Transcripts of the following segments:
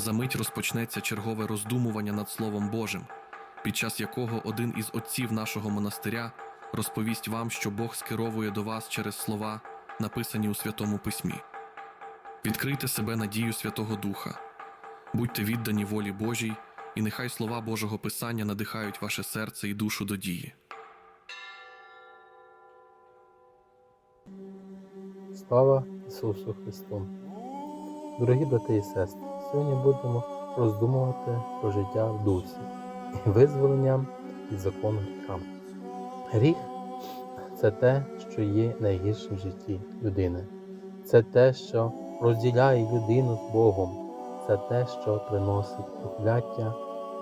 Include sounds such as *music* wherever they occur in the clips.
Замить розпочнеться чергове роздумування над Словом Божим, під час якого один із отців нашого монастиря розповість вам, що Бог скеровує до вас через слова, написані у Святому Письмі. Відкрийте себе надію Святого Духа, будьте віддані волі Божій, і нехай слова Божого Писання надихають ваше серце і душу до дії. Слава Ісусу Христу! Дорогі брати і сестри, сьогодні будемо роздумувати про життя в дусі і визволення від закону гріха. Гріх це те, що є найгіршим в житті людини. Це те, що розділяє людину з Богом. Це те, що приносить прокляття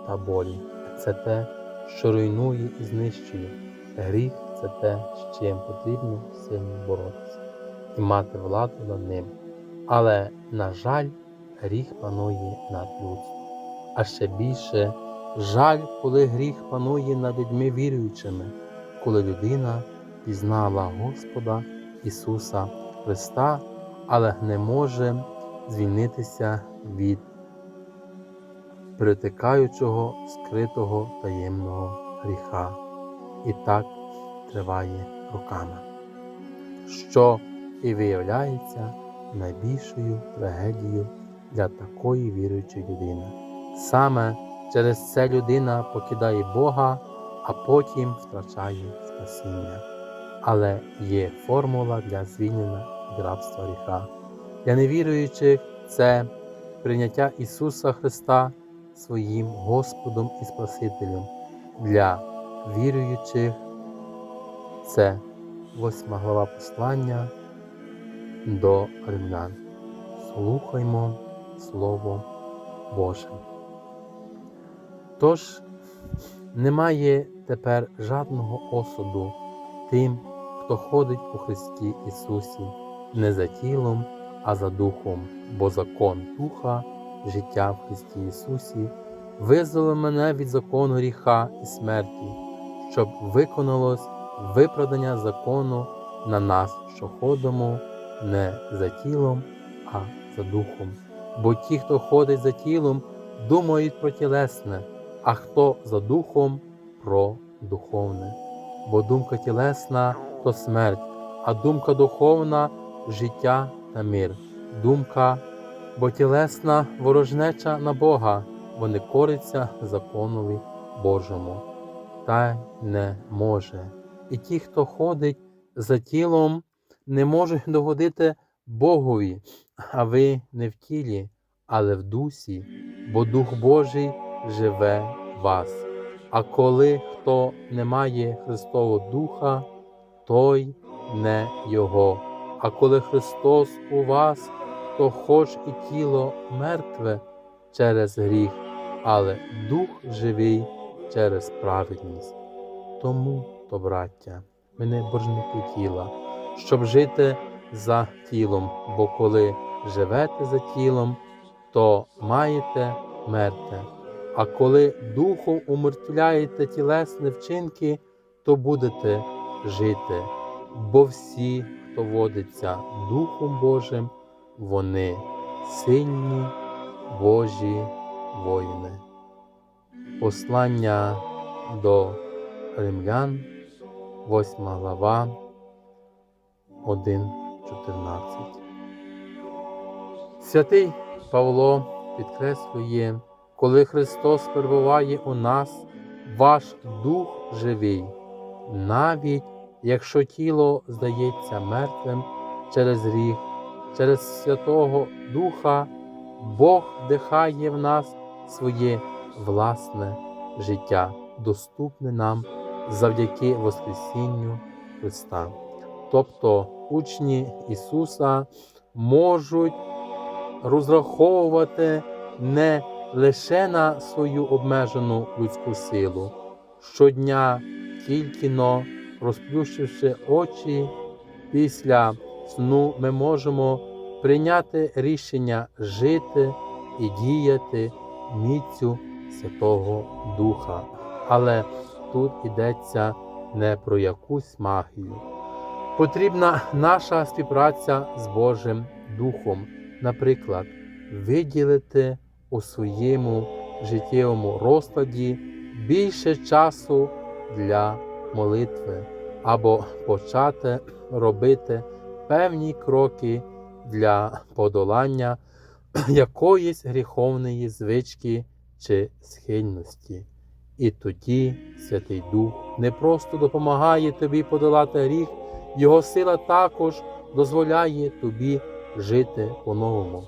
та болі. Це те, що руйнує і знищує. Гріх це те, з чим потрібно сильно боротися і мати владу над ним. Але, на жаль, гріх панує над людством. А ще більше жаль, коли гріх панує над людьми віруючими, коли людина пізнала Господа Ісуса Христа, але не може звільнитися від притикаючого, скритого таємного гріха. І так триває роками. Що і виявляється найбільшою трагедією для такої віруючої людини. Саме через це людина покидає Бога, а потім втрачає спасіння. Але є формула для звільнення від рабства гріха. Для невіруючих це прийняття Ісуса Христа своїм Господом і Спасителем. Для віруючих це восьма глава послання до римлян. Слухаймо Слово Боже. Тож немає тепер жадного осуду тим, хто ходить у Христі Ісусі не за тілом, а за духом, бо закон Духа, життя в Христі Ісусі, визволив мене від закону гріха і смерті, щоб виконалось виправдання закону на нас, що ходимо не за тілом, а за духом. Бо ті, хто ходить за тілом, думають про тілесне, а хто за духом про духовне. Бо думка тілесна то смерть, а думка духовна життя та мир. Думка, бо тілесна ворожнеча на Бога, бо не кориться законові Божому, та не може. І ті, хто ходить за тілом, не можуть догодити Богові, а ви не в тілі, але в дусі, бо Дух Божий живе в вас. А коли хто не має Христового Духа, той не Його. А коли Христос у вас, то хоч і тіло мертве через гріх, але Дух живий через праведність. Тому, то, браття, ми не боржники тіла, щоб жити за тілом, бо коли живете за тілом, то маєте мертве. А коли духом умертвляєте тілесні вчинки, то будете жити, бо всі, хто водиться Духом Божим, вони сильні Божі воїни. Послання до римлян, 8 глава, 1.14. Святий Павло підкреслює, коли Христос перебуває у нас, ваш дух живий, навіть якщо тіло здається мертвим через гріх, через Святого Духа, Бог вдихає в нас своє власне життя, доступне нам завдяки Воскресінню Христа. Тобто учні Ісуса можуть розраховувати не лише на свою обмежену людську силу, щодня тільки но розплющивши очі після сну, ми можемо прийняти рішення жити і діяти міцю Святого Духа. Але тут йдеться не про якусь магію. Потрібна наша співпраця з Божим Духом, наприклад, виділити у своєму життєвому розкладі більше часу для молитви або почати робити певні кроки для подолання якоїсь гріховної звички чи схильності. І тоді Святий Дух не просто допомагає тобі подолати гріх, Його сила також дозволяє тобі жити по-новому,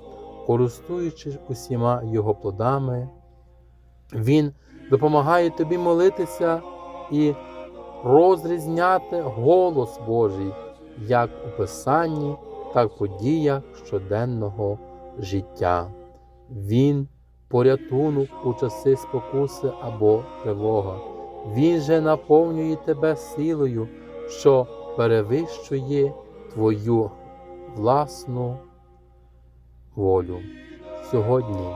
користуючись усіма Його плодами. Він допомагає тобі молитися і розрізняти голос Божий як у Писанні, так в подіях щоденного життя. Він порятунок у часи спокуси або тривога. Він же наповнює тебе силою, що перевищує твою власну волю. Сьогодні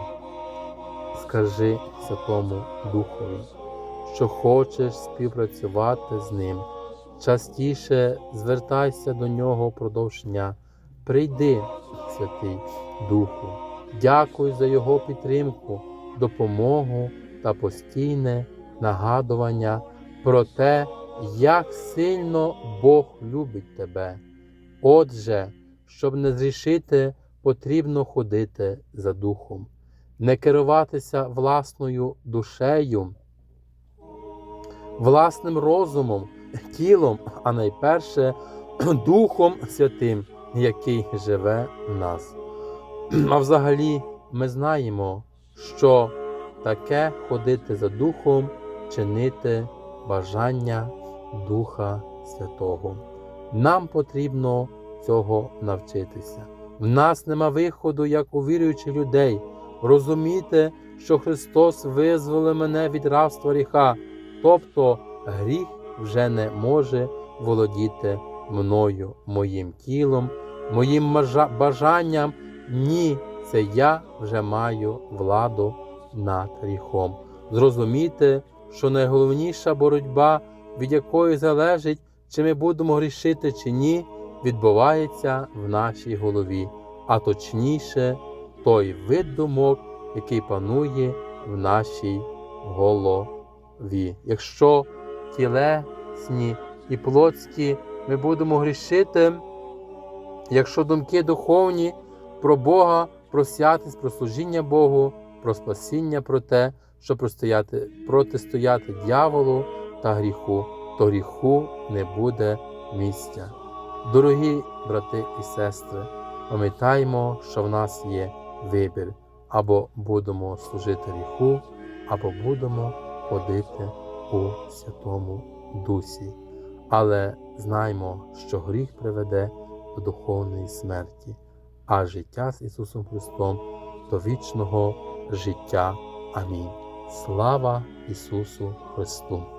скажи Святому Духові, що хочеш співпрацювати з ним. Частіше звертайся до нього впродовж дня. Прийди, Святий Духу, дякуй за Його підтримку, допомогу та постійне нагадування про те, як сильно Бог любить тебе. Отже, щоб не зрішити, потрібно ходити за духом, не керуватися власною душею, власним розумом, тілом, а найперше *clears throat* Духом Святим, який живе в нас. *clears throat* А взагалі ми знаємо, що таке ходити за Духом, чинити бажання Духа Святого. Нам потрібно цього навчитися. В нас нема виходу, як у віруючих людей. Розуміти, що Христос визволив мене від рабства гріха, тобто гріх вже не може володіти мною, моїм тілом, моїм бажанням. Ні, це я вже маю владу над гріхом. Зрозуміти, що найголовніша боротьба, від якої залежить, чи ми будемо грішити чи ні, відбувається в нашій голові, а точніше, той вид думок, який панує в нашій голові. Якщо тілесні і плотські ми будемо грішити, якщо думки духовні про Бога, про святість, про служіння Богу, про спасіння, про те, щоб простояти, протистояти дьяволу та гріху, то гріху не буде місця. Дорогі брати і сестри, пам'ятаємо, що в нас є вибір, або будемо служити гріху, або будемо ходити у Святому Дусі. Але знаймо, що гріх приведе до духовної смерті, а життя з Ісусом Христом до вічного життя. Амінь. Слава Ісусу Христу!